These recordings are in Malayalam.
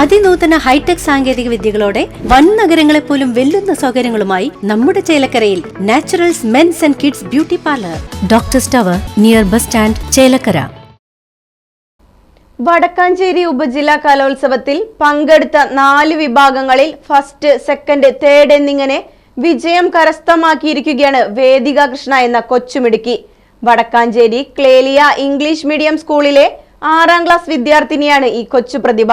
അതിനൂതന ഹൈടെക് സാങ്കേതിക വിദ്യകളോടെ വൻ നഗരങ്ങളെ പോലും വെല്ലുന്ന സൗകര്യങ്ങളുമായി നമ്മുടെ ചേലക്കരയിൽ naturals men's and kids beauty parlour. Doctor സ്റ്റവർ near bus stand Chelakkara. Wadakkanchery ഉപജില്ലാ കലോത്സവത്തിൽ പങ്കെടുത്ത നാല് വിഭാഗങ്ങളിൽ ഫസ്റ്റ് സെക്കൻഡ് തേർഡ് എന്നിങ്ങനെ വിജയം കരസ്ഥമാക്കിയിരിക്കുകയാണ് വേദിക കൃഷ്ണ എന്ന കൊച്ചുമിടുക്കി. വടക്കാഞ്ചേരി ക്ലേലിയ ഇംഗ്ലീഷ് മീഡിയം സ്കൂളിലെ ആറാം ക്ലാസ് വിദ്യാർത്ഥിനിയാണ് ഈ കൊച്ചു പ്രതിഭ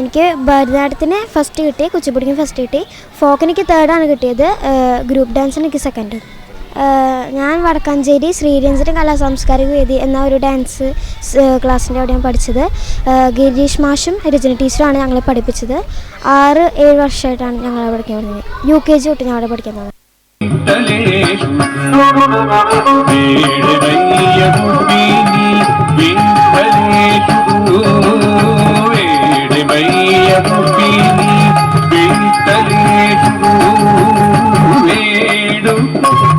എനിക്ക് ഭരതനാട്യത്തിന് ഫസ്റ്റ് കിട്ടി കുച്ചിപ്പുടിക്കും ഫസ്റ്റ് കിട്ടി. ഫോക്ക് എനിക്ക് തേർഡാണ് കിട്ടിയത് ഗ്രൂപ്പ് ഡാൻസിന് എനിക്ക് സെക്കൻഡ് ഞാൻ വടക്കാഞ്ചേരി ശ്രീരഞ്ജന കലാ സാംസ്കാരിക വേദി എന്ന ഒരു ഡാൻസ് ക്ലാസ്സിന്റെ അവിടെയാണ് പഠിച്ചത്. ഗിരീഷ് മാഷും രജന ടീച്ചറുമാണ് ഞങ്ങളെ പഠിപ്പിച്ചത്. ആറ് ഏഴ് വർഷമായിട്ടാണ് ഞങ്ങൾ അവിടെ പഠിക്കാൻ തുടങ്ങിയത് യു കെ ജി തൊട്ട് ഞാൻ അവിടെ പഠിക്കാൻ തുടങ്ങി